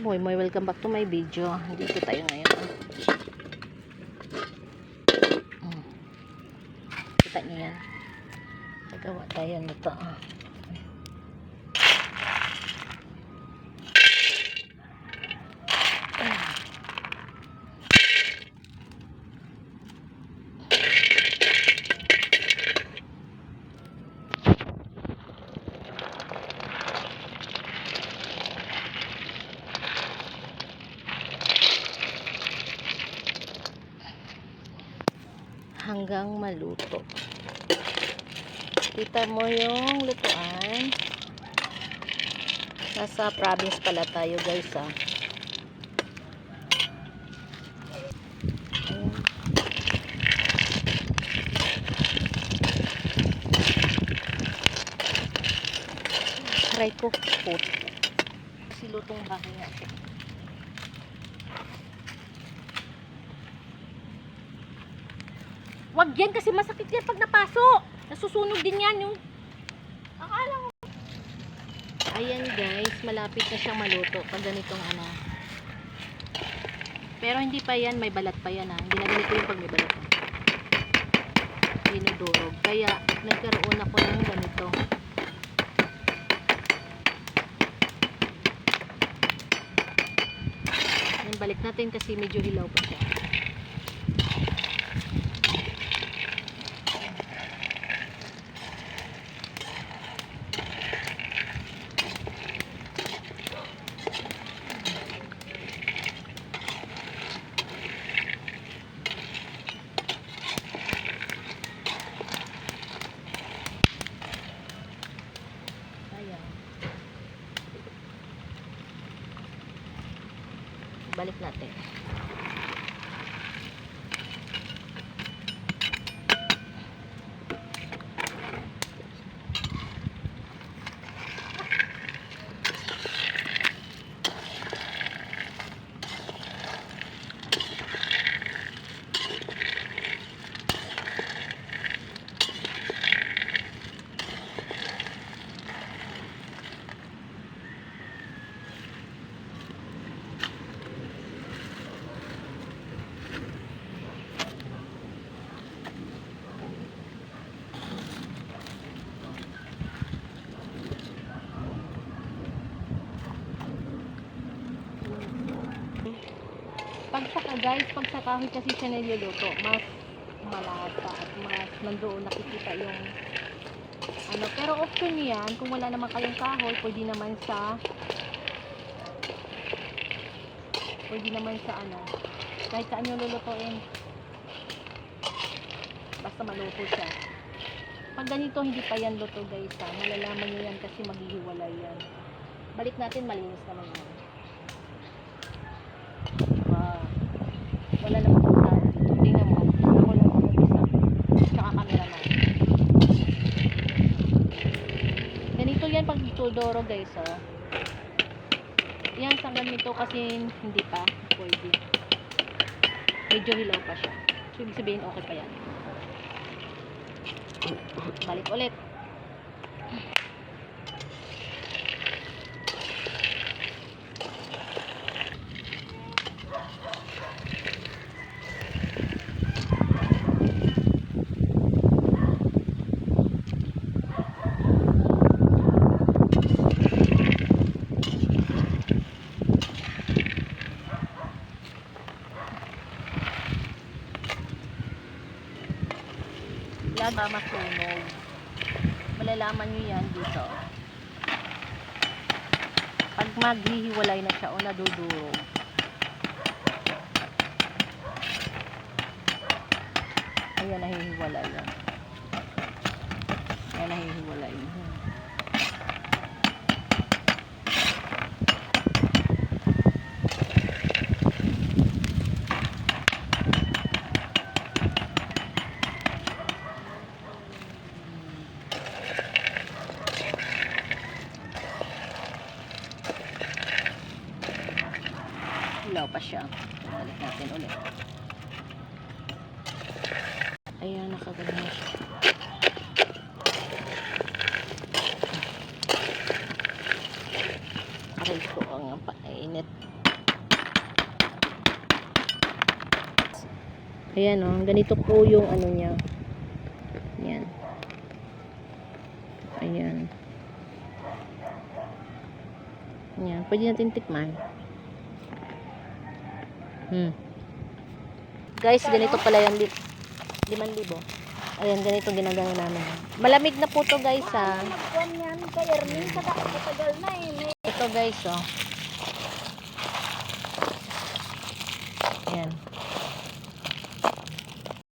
Kamoy Moy, welcome back to my video. Dito tayo ngayon. Mm. Kita niyo yan. Nagawa tayo nito. ah. Hanggang maluto. Kita mo yung lutuan. Nasa province pala tayo guys ah. Aray ko, put. Silutong bahay natin. Wag yan kasi masakit yan pag napaso. Nasusunog din yan yung... Akala ko. Ayan guys, malapit na siyang maluto pag ganitong ano. Pero hindi pa yan, may balat pa yan ha. Hindi na ganito yung pag may balat. Dinudurog. Kaya nagkaroon ako ng ganito. Yan, balik natin kasi medyo hilaw pa siya. Ayan. Balik natin. Pag saka guys, pag sa kahoy kasi siya niluluto, mas malasa at mas nandoon nakikita yung ano, pero option yan, kung wala naman kayong kahoy, pwede naman sa pwede naman sa ano, kahit saan yung lulutuin. Basta maluto siya. Pag ganito, hindi pa yan luto guys ha. Malalaman nyo yan kasi maghihiwalay yan. Balik natin, malinis naman yan. Wala namang tao dito. Mo. Ako lang ako isa. Tsaka cameraman. Ganito yan pag Tudoro guys oh. Yan sa ganito kasi hindi pa pwede. Medyo hilaw pa siya. So, ibig sabihin okay pa yan. Balik ulit. Yan ba masunog? Malalaman nyo yan dito. Pag maghihiwalay na siya o nadudurog. Ayan, nahihiwalay yan. Ayan, nahihiwalay. Hilaw pa siya. Balik natin ulit. Ayan, nakaganyan siya. Aray ko ang painit. Ayan oh, ganito po yung ano niya. Ayan. Ayan. Ayan, pwede natin tikman. Hmm. Guys, ganito pala yung lip. 5,000. Ayan, ganito ginagano namin. Malamig na po to guys ha. Ah. Ito guys oh. Ayan.